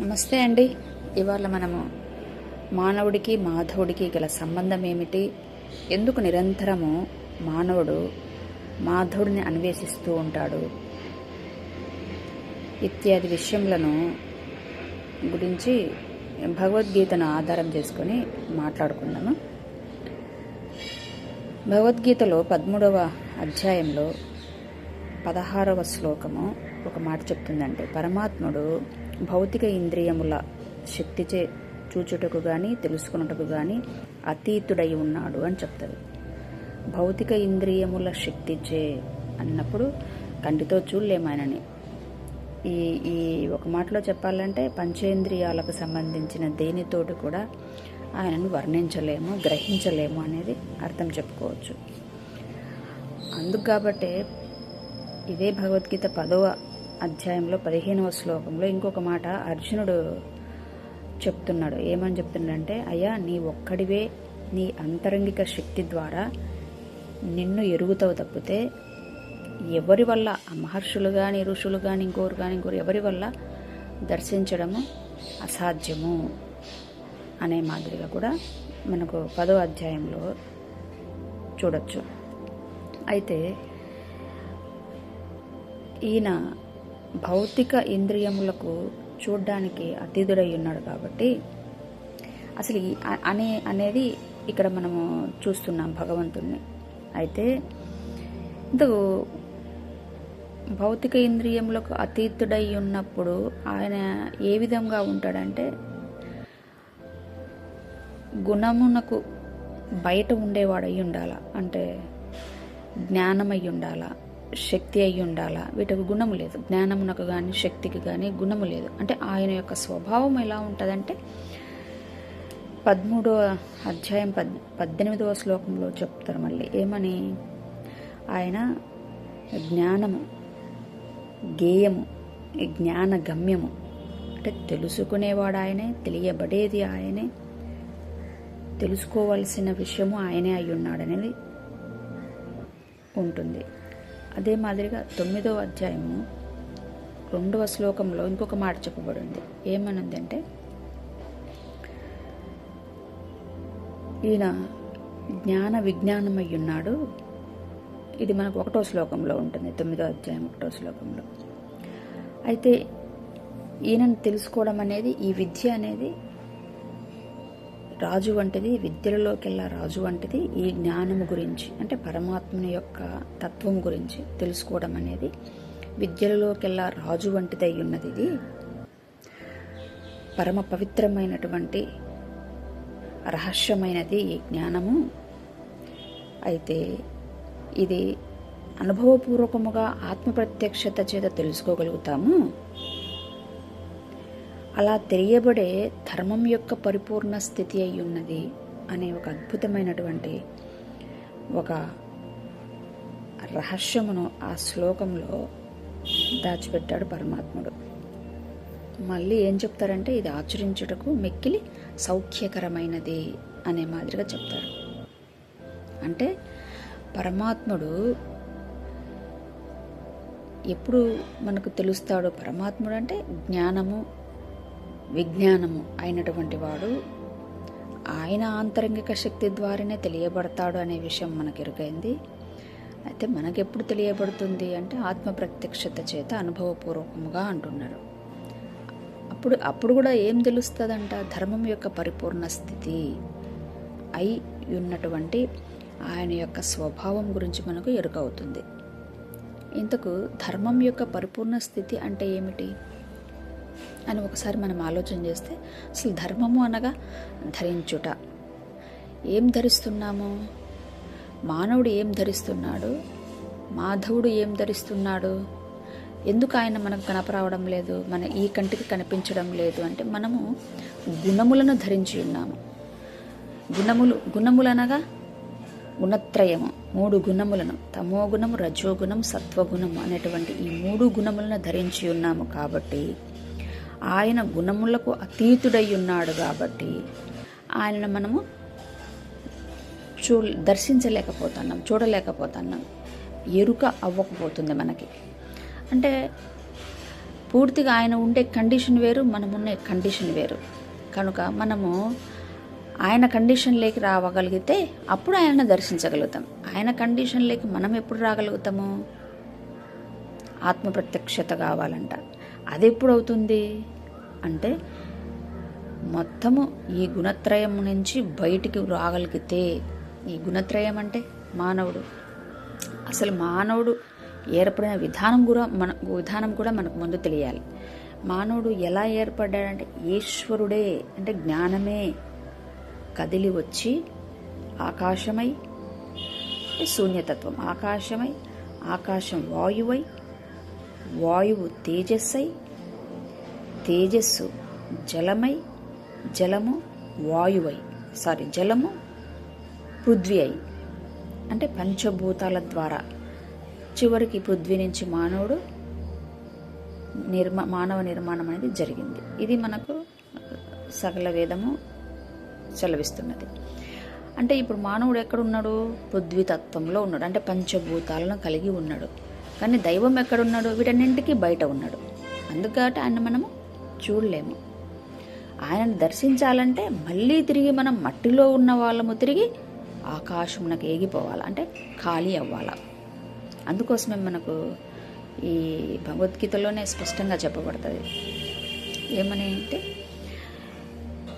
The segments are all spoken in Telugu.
నమస్తే అండి. ఇవాళ మనము మానవుడికి మాధవుడికి గల సంబంధం ఏమిటి? ఎందుకు నిరంతరము మానవుడు మాధవుడిని అన్వేషిస్తూ ఉంటాడు? ఇత్యాది విషయములను గురించి భగవద్గీతను ఆధారం చేసుకొని మాట్లాడుకున్నాము భగవద్గీతలో పదమూడవ అధ్యాయంలో పదహారవ శ్లోకము ఒక మాట చెప్తుందంటే పరమాత్ముడు భౌతిక ఇంద్రియముల శక్తిచే చూచుటకు కానీ తెలుసుకున్నటకు కానీ అతీతుడై ఉన్నాడు అని చెప్తుంది. భౌతిక ఇంద్రియముల శక్తిచే అన్నప్పుడు కంటితో చూడలేము ఆయనని. ఈ ఈ ఒక మాటలో చెప్పాలంటే పంచేంద్రియాలకు సంబంధించిన దేనితోటి కూడా ఆయనను వర్ణించలేము గ్రహించలేము అనేది అర్థం చెప్పుకోవచ్చు. అందుకు కాబట్టే ఇదే భగవద్గీత పదవ అధ్యాయంలో పదిహేనవ శ్లోకంలో ఇంకొక మాట అర్జునుడు చెప్తున్నాడు. ఏమని చెప్తున్నాడంటే అయ్యా నీ ఒక్కడివే నీ అంతరంగిక శక్తి ద్వారా నిన్ను ఎరుగుతావు తప్పితే ఎవరి వల్ల మహర్షులు కానీ ఋషులు కానీ ఇంకోరు కానీ ఇంకోరు ఎవరి వల్ల దర్శించడము అసాధ్యము? అనే మాదిరిగా కూడా మనకు పదో అధ్యాయంలో చూడొచ్చు. అయితే ఈయన భౌతిక ఇంద్రియములకు చూడ్డానికి అతీతుడై ఉన్నాడు కాబట్టి అసలు అనే అనేది ఇక్కడ మనము చూస్తున్నాం భగవంతుణ్ణి. అయితే ఇంతకు భౌతిక ఇంద్రియములకు అతీతుడై ఉన్నప్పుడు ఆయన ఏ విధంగా ఉంటాడంటే గుణమునకు బయట ఉండేవాడు అయి ఉండాలా. అంటే జ్ఞానం ఉండాలా. శక్తి అయి ఉండాలా? వీటికి గుణము లేదు. జ్ఞానమునకు కానీ శక్తికి కానీ గుణము లేదు. అంటే ఆయన యొక్క స్వభావం ఎలా ఉంటుందంటే పదమూడవ అధ్యాయం పద్ పద్దెనిమిదవ శ్లోకంలో చెప్తారు మళ్ళీ. ఏమని? ఆయన జ్ఞానము గేయము జ్ఞాన గమ్యము అంటే తెలుసుకునేవాడు ఆయనే తెలియబడేది ఆయనే తెలుసుకోవలసిన విషయము ఆయనే అయి ఉన్నాడనేది ఉంటుంది. అదే మాదిరిగా తొమ్మిదవ అధ్యాయము రెండవ శ్లోకంలో ఇంకొక మాట చెప్పబడింది. ఏమనుంది ఈయన జ్ఞాన విజ్ఞానమై ఉన్నాడు. ఇది మనకు ఒకటో శ్లోకంలో ఉంటుంది తొమ్మిదో అధ్యాయం ఒకటో శ్లోకంలో. అయితే ఈయనను తెలుసుకోవడం అనేది ఈ విద్య అనేది రాజు వంటిది విద్యలలోకెల్లా రాజు వంటిది ఈ జ్ఞానము గురించి అంటే పరమాత్మని యొక్క తత్వం గురించి తెలుసుకోవడం అనేది విద్యలలోకెల్లా రాజు వంటిది అయి ఉన్నది ఇది. పరమ పవిత్రమైనటువంటి రహస్యమైనది ఈ జ్ఞానము. అయితే ఇది అనుభవపూర్వకముగా ఆత్మ ప్రత్యక్షత చేత తెలుసుకోగలుగుతాము. అలా తెలియబడే ధర్మం యొక్క పరిపూర్ణ స్థితి అయి ఉన్నది అనే ఒక అద్భుతమైనటువంటి ఒక రహస్యమును ఆ శ్లోకంలో దాచిపెట్టాడు పరమాత్ముడు. మళ్ళీ ఏం చెప్తారంటే ఇది ఆచరించుటకు మిక్కిలి సౌఖ్యకరమైనది అనే మాదిరిగా చెప్తారు. అంటే పరమాత్ముడు ఎప్పుడు మనకు తెలుస్తాడో? పరమాత్ముడు అంటే జ్ఞానము విజ్ఞానము అయినటువంటి వాడు ఆయన ఆంతరంగిక శక్తి ద్వారానే తెలియబడతాడు అనే విషయం మనకు ఎరుకైంది. అయితే మనకెప్పుడు తెలియబడుతుంది అంటే ఆత్మ ప్రత్యక్షత చేత అనుభవపూర్వకముగా అంటున్నారు. అప్పుడు అప్పుడు కూడా ఏం తెలుస్తుందంట? ధర్మం యొక్క పరిపూర్ణ స్థితి అయి ఉన్నటువంటి ఆయన యొక్క స్వభావం గురించి మనకు ఎరుకవుతుంది. ఇంతకు ధర్మం యొక్క పరిపూర్ణ స్థితి అంటే ఏమిటి? అని ఒకసారి మనం ఆలోచన చేస్తే అసలు ధర్మము అనగా ధరించుట. ఏం ధరిస్తున్నాము? మానవుడు ఏం ధరిస్తున్నాడు? మాధవుడు ఏం ధరిస్తున్నాడు? ఎందుకు ఆయన మనకు కనపరావడం లేదు? మన ఈ కంటికి కనిపించడం లేదు అంటే మనము గుణములను ధరించి ఉన్నాము. గుణములు గుణములనగా గుణత్రయము మూడు గుణములను. తమో గుణము రజోగుణం సత్వగుణము అనేటువంటి ఈ మూడు గుణములను ధరించి ఉన్నాము కాబట్టి ఆయన గుణములకు అతీతుడై ఉన్నాడు కాబట్టి ఆయనను మనము చూ దర్శించలేకపోతున్నాం చూడలేకపోతున్నాం. ఎరుక అవ్వకపోతుంది మనకి. అంటే పూర్తిగా ఆయన ఉండే కండిషన్ వేరు మనం ఉండే కండిషన్ వేరు. కనుక మనము ఆయన కండిషన్లోకి రావగలిగితే అప్పుడు ఆయనను దర్శించగలుగుతాం. ఆయన కండిషన్లోకి మనం ఎప్పుడు రాగలుగుతాము? ఆత్మ ప్రత్యక్షత కావాలంట. అది ఎప్పుడు అవుతుంది అంటే మొత్తము ఈ గుణత్రయం నుంచి బయటికి రాగలిగితే ఈ గుణత్రయం అంటే మానవుడు. అసలు మానవుడు ఏర్పడిన విధానం కూడా మన విధానం కూడా మనకు ముందు తెలియాలి. మానవుడు ఎలా ఏర్పడ్డాడంటే ఈశ్వరుడే అంటే జ్ఞానమే కదిలి వచ్చి ఆకాశమై శూన్యతత్వం ఆకాశమై ఆకాశం వాయువై వాయువు తేజస్సై తేజస్సు జలమై జలము వాయువై సారీ జలము పృథ్వీ అయి. అంటే పంచభూతాల ద్వారా. చివరికి పృథ్వీ నుంచి మానవుడు నిర్మా మానవ నిర్మాణం అనేది జరిగింది. ఇది మనకు సకల వేదము సెలవిస్తున్నది. అంటే ఇప్పుడు మానవుడు ఎక్కడున్నాడు పృథ్వీ తత్వంలో ఉన్నాడు. అంటే పంచభూతాలను కలిగి ఉన్నాడు. కానీ దైవం ఎక్కడున్నాడు వీటన్నింటికీ బయట ఉన్నాడు. అందుకట ఆయన మనము చూడలేము. ఆయనను దర్శించాలంటే మళ్ళీ తిరిగి మనం మట్టిలో ఉన్న వాళ్ళము తిరిగి ఆకాశమునకు ఏగిపోవాలి? అంటే ఖాళీ అవ్వాలి? అందుకోసమే మనకు ఈ భగవద్గీతలోనే స్పష్టంగా చెప్పబడుతుంది. ఏమని అంటే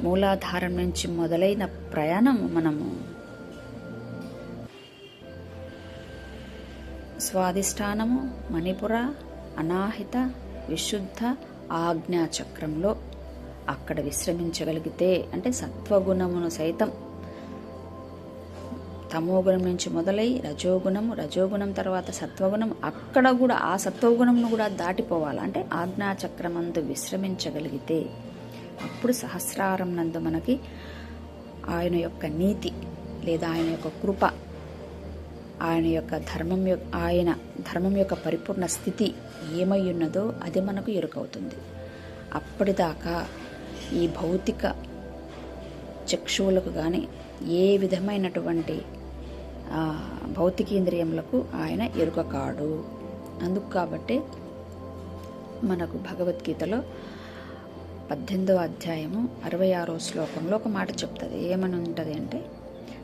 మూలాధారం నుంచి మొదలైన ప్రయాణం మనము స్వాధిష్టానము మణిపుర అనాహిత విశుద్ధ ఆజ్ఞాచక్రంలో అక్కడ విశ్రమించగలిగితే అంటే సత్వగుణమును సైతం తమోగుణం నుంచి మొదలై రజోగుణము రజోగుణం తర్వాత సత్వగుణం అక్కడ కూడా ఆ సత్వగుణంను కూడా దాటిపోవాలి? అంటే ఆజ్ఞాచక్రమందు విశ్రమించగలిగితే అప్పుడు సహస్రారం నందు మనకి ఆయన యొక్క నీతి లేదా ఆయన యొక్క కృప ఆయన యొక్క ధర్మం యొక్క ఆయన ధర్మం యొక్క పరిపూర్ణ స్థితి ఏమై ఉన్నదో అది మనకు ఎరుకవుతుంది. అప్పటిదాకా ఈ భౌతిక చక్షువులకు కానీ ఏ విధమైనటువంటి భౌతికేంద్రియములకు ఆయన ఎరుక కాడు అందుకు కాబట్టి మనకు భగవద్గీతలో పద్దెనిమిదో అధ్యాయము అరవై ఆరో శ్లోకంలో ఒక మాట చెప్తుంది. ఏమని ఉంటుంది అంటే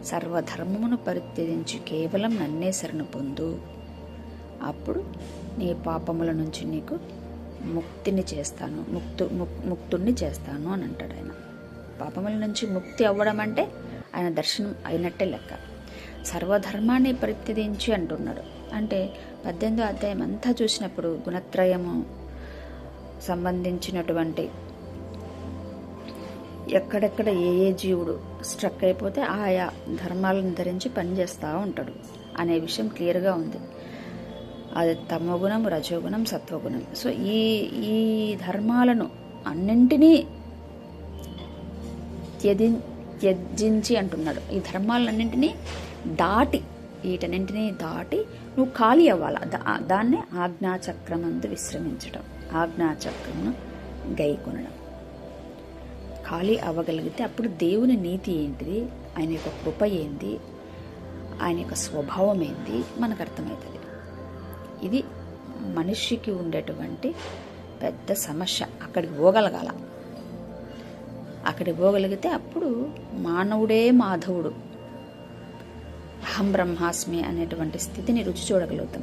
సర్వధర్మమును పరిత్యజించి కేవలం నన్నే శరణు పొందు. అప్పుడు నీ పాపముల నుంచి నీకు ముక్తిని చేస్తాను. ముక్తు ముక్- ముక్తుణ్ణి చేస్తాను అని అంటాడు ఆయన. పాపముల నుంచి ముక్తి అవ్వడం అంటే ఆయన దర్శనం అయినట్టే లెక్క. సర్వధర్మాన్ని పరిత్యజించి అంటున్నాడు. అంటే పద్దెనిమిదో అధ్యాయం అంతా చూసినప్పుడు గుణత్రయము సంబంధించినటువంటి ఎక్కడెక్కడ ఏ ఏ జీవుడు స్ట్రక్ అయిపోతే ఆయా ధర్మాలను ధరించి పనిచేస్తూ ఉంటాడు అనే విషయం క్లియర్గా ఉంది. అది తమోగుణం రజోగుణం సత్వగుణం. సో ఈ ఈ ధర్మాలను అన్నింటినీ త్యజి త్యజించి అంటున్నాడు. ఈ ధర్మాలన్నింటినీ దాటి వీటన్నింటినీ దాటి నువ్వు ఖాళీ అవ్వాలి? దా- ఆజ్ఞాచక్రం అందు విశ్రమించడం ఆజ్ఞాచక్రమును గైకొనడం. ఖాళీ అవ్వగలిగితే అప్పుడు దేవుని నీతి ఏంటిది? ఆయన యొక్క కృప ఏంది? ఆయన యొక్క స్వభావం ఏంది? మనకు అర్థమవుతుంది. ఇది మనిషికి ఉండేటువంటి పెద్ద సమస్య. అక్కడికి పోగలగాల. అక్కడికి పోగలిగితే అప్పుడు మానవుడే మాధవుడు. అహం బ్రహ్మాస్మి అనేటువంటి స్థితిని రుచి చూడగలుగుతాం.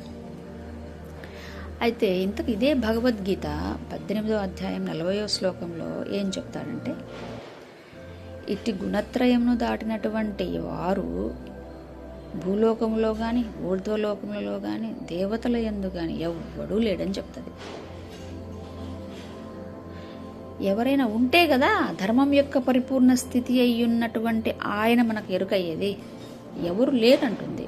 అయితే ఇంతకు ఇదే భగవద్గీత పద్దెనిమిదో అధ్యాయం నలభయో శ్లోకంలో ఏం చెప్తాడంటే ఇట్టి గుణత్రయమును దాటినటువంటి వారు భూలోకంలో కానీ ఊర్ధ్వలోకములలో కానీ దేవతల ఎందు కానీ ఎవ్వడూ లేడని చెప్తుంది. ఎవరైనా ఉంటే కదా ధర్మం యొక్క పరిపూర్ణ స్థితి అయి ఉన్నటువంటి ఆయన మనకు ఎరుకయ్యేది. ఎవరు లేరంటుంది.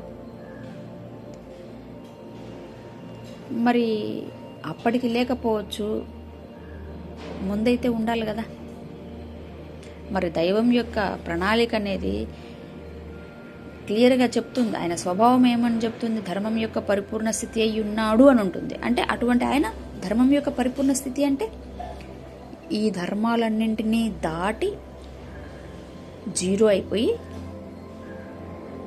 మరి అప్పటికి లేకపోవచ్చు ముందైతే ఉండాలి కదా. మరి దైవం యొక్క ప్రణాళిక అనేది క్లియర్గా చెప్తుంది. ఆయన స్వభావం ఏమని చెప్తుంది? ధర్మం యొక్క పరిపూర్ణ స్థితి అయి ఉన్నాడు అని ఉంటుంది. అంటే అటువంటి ఆయన ధర్మం యొక్క పరిపూర్ణ స్థితి అంటే ఈ ధర్మాలన్నింటినీ దాటి జీరో అయిపోయి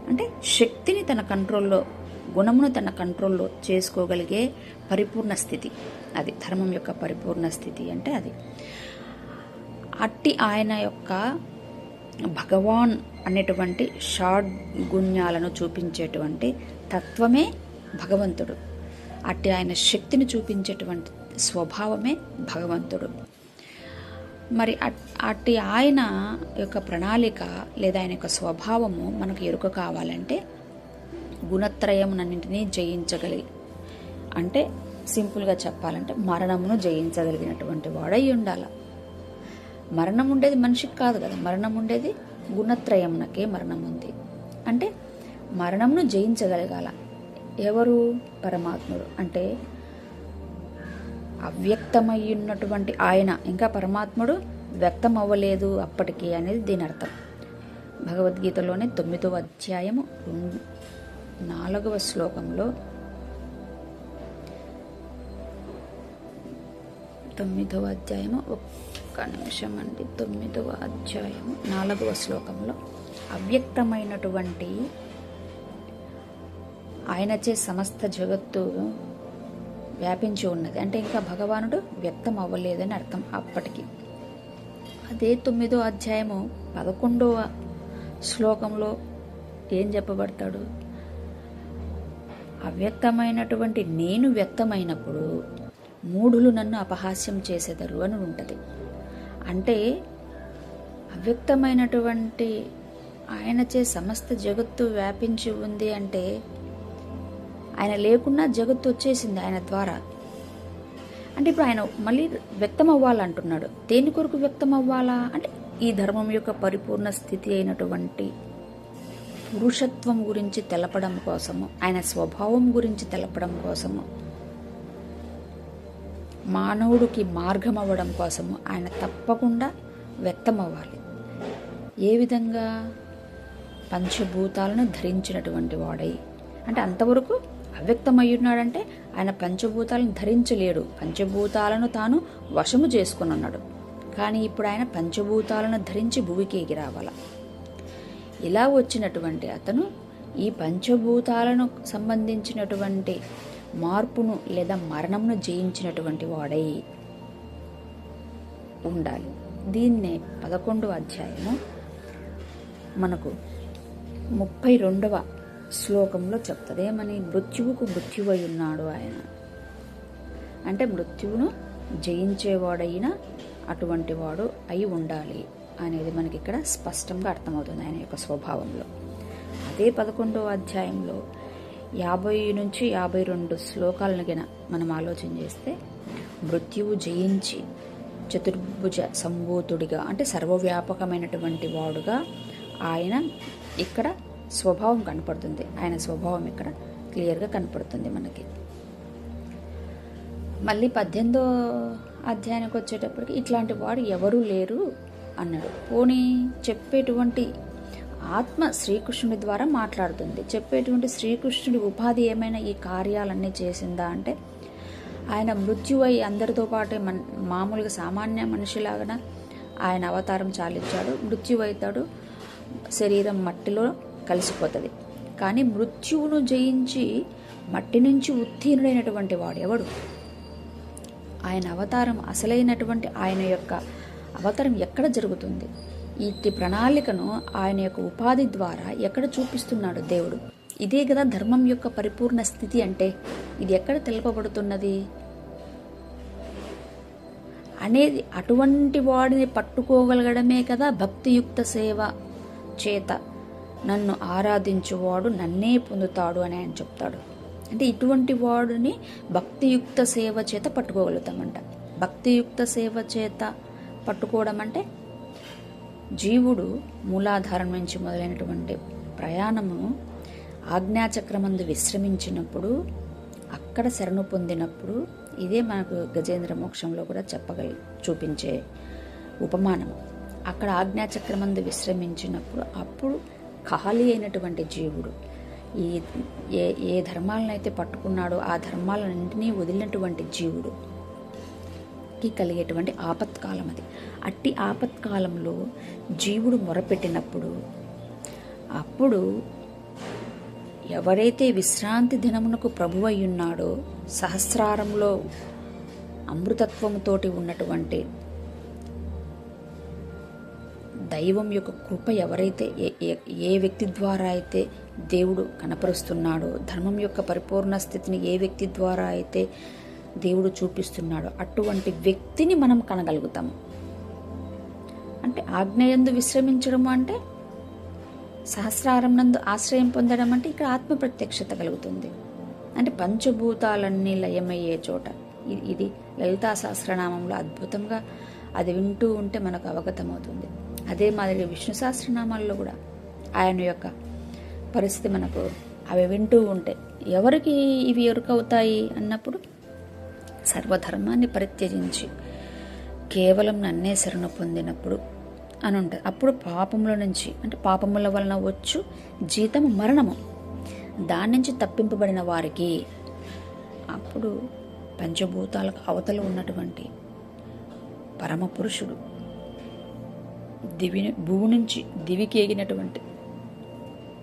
అంటే శక్తిని తన కంట్రోల్లో గుణమును తన కంట్రోల్లో చేసుకోగలిగే పరిపూర్ణ స్థితి. అది ధర్మం యొక్క పరిపూర్ణ స్థితి అంటే అది. అట్టి ఆయన యొక్క భగవాన్ అనేటువంటి షాడ్ గుణ్యాలను చూపించేటువంటి తత్వమే భగవంతుడు. అట్టి ఆయన శక్తిని చూపించేటువంటి స్వభావమే భగవంతుడు. మరి అట్టి ఆయన యొక్క ప్రణాళిక లేదా ఆయన యొక్క స్వభావము మనకు ఎరుక కావాలంటే గుణత్రయమునన్నింటినీ జయించగలిగి అంటే సింపుల్గా చెప్పాలంటే మరణమును జయించగలిగినటువంటి వాడై ఉండాల. మరణం ఉండేది మనిషికి కాదు కదా మరణం ఉండేది గుణత్రయమునకే మరణం ఉంది అంటే మరణమును జయించగలగాల. ఎవరు? పరమాత్ముడు. అంటే అవ్యక్తమై ఉన్నటువంటి ఆయన. ఇంకా పరమాత్ముడు వ్యక్తం అవ్వలేదు అప్పటికీ అనేది దీని అర్థం భగవద్గీతలోనే తొమ్మిదవ అధ్యాయము నాలుగవ శ్లోకంలో తొమ్మిదవ అధ్యాయము ఒక్క నిమిషం అండి. తొమ్మిదవ అధ్యాయము నాలుగవ శ్లోకంలో అవ్యక్తమైనటువంటి ఆయనచే సమస్త జగత్తు వ్యాపించి ఉన్నది. అంటే ఇంకా భగవానుడు వ్యక్తం అవ్వలేదని అర్థం అప్పటికి. అదే తొమ్మిదో అధ్యాయము పదకొండవ శ్లోకంలో ఏం చెప్పబడతాడు? అవ్యక్తమైనటువంటి నేను వ్యక్తమైనప్పుడు మూఢులు నన్ను అపహాస్యం చేసేదరు అని ఉంటుంది. అంటే అవ్యక్తమైనటువంటి ఆయనచే సమస్త జగత్తు వ్యాపించి ఉంది అంటే ఆయన లేకున్నా జగత్తు వచ్చేసింది ఆయన ద్వారా. అంటే ఇప్పుడు ఆయన మళ్ళీ వ్యక్తం అవ్వాలంటున్నాడు దేని కొరకు వ్యక్తం అవ్వాలా అంటే ఈ ధర్మం యొక్క పరిపూర్ణ స్థితి అయినటువంటి పురుషత్వం గురించి తెలపడం కోసము ఆయన స్వభావం గురించి తెలపడం కోసము మానవుడికి మార్గం అవ్వడం కోసము ఆయన తప్పకుండా వ్యక్తం అవ్వాలి ఏ విధంగా? పంచభూతాలను ధరించినటువంటి వాడై అంటే అంతవరకు అవ్యక్తమయ్యున్నాడంటే ఆయన పంచభూతాలను ధరించలేడు. పంచభూతాలను తాను వశము చేసుకుని ఉన్నాడు కానీ ఇప్పుడు ఆయన పంచభూతాలను ధరించి భూమికి ఎగిరావాలా ఇలా వచ్చినటువంటి అతను ఈ పంచభూతాలను సంబంధించినటువంటి మార్పును లేదా మరణమును జయించినటువంటి వాడై ఉండాలి. దీన్నే పదకొండవ అధ్యాయము మనకు ముప్పై రెండవ శ్లోకంలో చెప్తుంది. ఏమని? మృత్యువుకు మృత్యువై ఉన్నాడు ఆయన. అంటే మృత్యువును జయించేవాడైన అటువంటి వాడు అయి ఉండాలి. అనేది మనకి ఇక్కడ స్పష్టంగా అర్థమవుతుంది ఆయన యొక్క స్వభావంలో. అదే పదకొండవ అధ్యాయంలో యాభై నుంచి యాభై రెండు శ్లోకాలను గిన మనం ఆలోచన చేస్తే మృత్యువు జయించి చతుర్భుజ సంభూతుడిగా అంటే సర్వవ్యాపకమైనటువంటి వాడుగా ఆయన ఇక్కడ స్వభావం కనపడుతుంది. ఆయన స్వభావం ఇక్కడ క్లియర్గా కనపడుతుంది మనకి. మళ్ళీ పద్దెనిమిదో అధ్యాయానికి వచ్చేటప్పటికి ఇట్లాంటి వాడు ఎవరూ లేరు. అన్నాడు. పోనీ చెప్పేటువంటి ఆత్మ శ్రీకృష్ణుడి ద్వారా మాట్లాడుతుంది. చెప్పేటువంటి శ్రీకృష్ణుడి ఉపాధి ఏమైనా ఈ కార్యాలన్నీ చేసిందా అంటే ఆయన మృత్యువై అందరితో పాటే మన్ మామూలుగా సామాన్య మనిషిలాగన ఆయన అవతారం చాలించాడు. మృత్యువైతాడు శరీరం మట్టిలో కలిసిపోతుంది. కానీ మృత్యువును జయించి మట్టి నుంచి ఉత్తీర్ణుడైనటువంటి వాడు ఎవడు? ఆయన అవతారం అసలైనటువంటి ఆయన యొక్క అవతరం ఎక్కడ జరుగుతుంది? ఇట్టి ప్రణాళికను ఆయన యొక్క ఉపాధి ద్వారా ఎక్కడ చూపిస్తున్నాడు దేవుడు? ఇదే కదా ధర్మం యొక్క పరిపూర్ణ స్థితి అంటే. ఇది ఎక్కడ తెలుపబడుతున్నది? అనేది అటువంటి వాడిని పట్టుకోగలగడమే కదా భక్తియుక్త సేవ. చేత నన్ను ఆరాధించువాడు నన్నే పొందుతాడు అని ఆయన చెప్తాడు. అంటే ఇటువంటి వాడిని భక్తియుక్త సేవ చేత పట్టుకోగలుగుతామంట. భక్తియుక్త సేవ చేత పట్టుకోవడం అంటే జీవుడు మూలాధారం నుంచి మొదలైనటువంటి ప్రయాణము ఆజ్ఞాచక్రమందు విశ్రమించినప్పుడు అక్కడ శరణు పొందినప్పుడు ఇదే మనకు గజేంద్ర మోక్షంలో కూడా చెప్పగలి చూపించే ఉపమానం. అక్కడ ఆజ్ఞాచక్రమందు విశ్రమించినప్పుడు అప్పుడు ఖాళీ అయినటువంటి జీవుడు ఈ ఏ ఏ ధర్మాలనైతే పట్టుకున్నాడో ఆ ధర్మాలన్నింటినీ వదిలినటువంటి జీవుడు కి కలిగేటువంటి ఆపత్కాలం అది. అట్టి ఆపత్కాలంలో జీవుడు మొరపెట్టినప్పుడు అప్పుడు ఎవరైతే విశ్రాంతి దినమునకు ప్రభువయ్యున్నాడో సహస్రారంలో అమృతత్వముతోటి ఉన్నటువంటి దైవం యొక్క కృప ఎవరైతే ఏ- ఏ వ్యక్తి ద్వారా అయితే దేవుడు కనపరుస్తున్నాడో ధర్మం యొక్క పరిపూర్ణ స్థితిని ఏ వ్యక్తి ద్వారా అయితే దేవుడు చూపిస్తున్నాడు. అటువంటి వ్యక్తిని మనం కనగలుగుతాము అంటే ఆగ్నేయందు విశ్రమించడం అంటే సహస్రారం నందు ఆశ్రయం పొందడం అంటే ఇక్కడ ఆత్మ ప్రత్యక్షత కలుగుతుంది. అంటే పంచభూతాలన్నీ లయమయ్యే చోట. ఇది లలితా సహస్రనామంలో అద్భుతంగా అది వింటూ ఉంటే మనకు అవగతమవుతుంది. అదే మాదిరి విష్ణు సహస్రనామాల్లో కూడా ఆయన యొక్క పరిస్థితి మనకు అవి వింటూ ఉంటే ఎవరికి ఇవి ఎరుకవుతాయి అన్నప్పుడు సర్వధర్మాన్ని పరిత్యజించి కేవలం నన్నే శరణ పొందినప్పుడు అని ఉంటుంది. అప్పుడు పాపముల నుంచి అంటే పాపముల వలన వచ్చు జీతము మరణము దాని నుంచి తప్పింపబడిన వారికి అప్పుడు పంచభూతాలకు అవతలు ఉన్నటువంటి పరమ పురుషుడు దివి భూమి నుంచి దివికి ఎగినటువంటి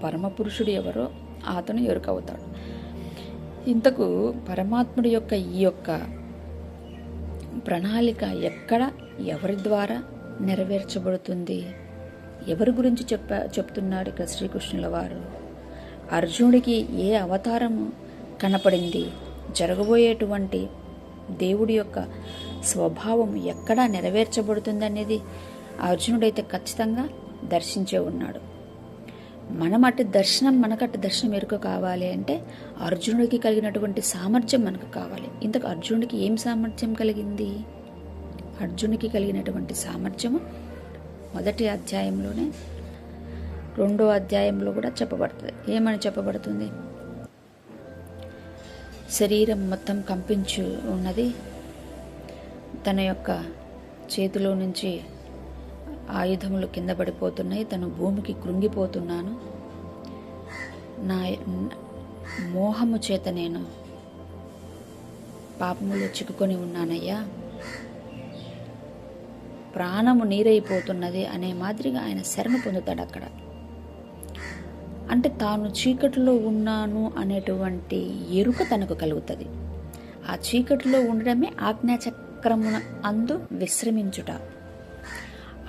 పరమ పురుషుడు ఎవరో అతను ఎరుకవుతాడు. ఇంతకు పరమాత్ముడి యొక్క ఈ యొక్క ప్రణాళిక ఎక్కడ ఎవరి ద్వారా నెరవేర్చబడుతుంది? ఎవరి గురించి చెప్ప చెప్తున్నాడు ఇక్కడ శ్రీకృష్ణుల వారు? అర్జునుడికి ఏ అవతారము కనపడింది? జరగబోయేటువంటి దేవుడి యొక్క స్వభావం ఎక్కడ నెరవేర్చబడుతుంది అనేది అర్జునుడైతే ఖచ్చితంగా దర్శించే ఉన్నాడు. మనం అటు దర్శనం మనకట్టు దర్శనం ఎరుక కావాలి అంటే అర్జునుడికి కలిగినటువంటి సామర్థ్యం మనకు కావాలి. ఇంతకు అర్జునుడికి ఏం సామర్థ్యం కలిగింది? అర్జునుడికి కలిగినటువంటి సామర్థ్యము మొదటి అధ్యాయంలోనే రెండో అధ్యాయంలో కూడా చెప్పబడుతుంది. ఏమని చెప్పబడుతుంది? శరీరం మొత్తం కంపించు ఉన్నది. తన యొక్క చేతిలో నుంచి ఆయుధములు కింద పడిపోతున్నాయి. తను భూమికి కృంగిపోతున్నాను. నా మోహము చేత నేను పాపములో చిక్కుకొని ఉన్నానయ్యా. ప్రాణము నీరైపోతున్నది అనే మాదిరిగా ఆయన శరణ పొందుతాడు అక్కడ. అంటే తాను చీకటిలో ఉన్నాను అనేటువంటి ఎరుక తనకు కలుగుతుంది. ఆ చీకటిలో ఉండడమే ఆజ్ఞాచక్రమున అందు విశ్రమించుట.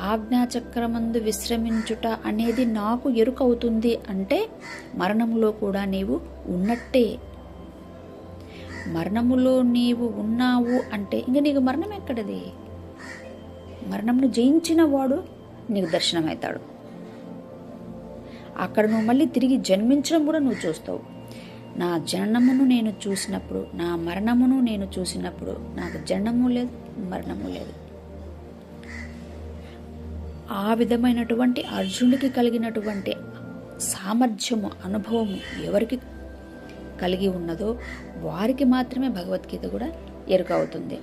ఆజ్ఞాచక్రమందు విశ్రమించుట అనేది నాకు ఎరుకవుతుంది అంటే మరణములో కూడా నీవు ఉన్నట్టే. మరణములో నీవు ఉన్నావు అంటే ఇంక నీకు మరణం ఎక్కడది? మరణంను జయించిన వాడు నీకు దర్శనమవుతాడు. అక్కడ నువ్వు మళ్ళీ తిరిగి జన్మించడం కూడా నువ్వు చూస్తావు. నా జననమును నేను చూసినప్పుడు నా మరణమును నేను చూసినప్పుడు నాకు జననము లేదు మరణము లేదు. ఆ విధమైనటువంటి అర్జునుడికి కలిగినటువంటి సామర్థ్యము అనుభవము ఎవరికి కలిగి ఉన్నదో వారికి మాత్రమే భగవద్గీత కూడా ఎరుక అవుతుంది.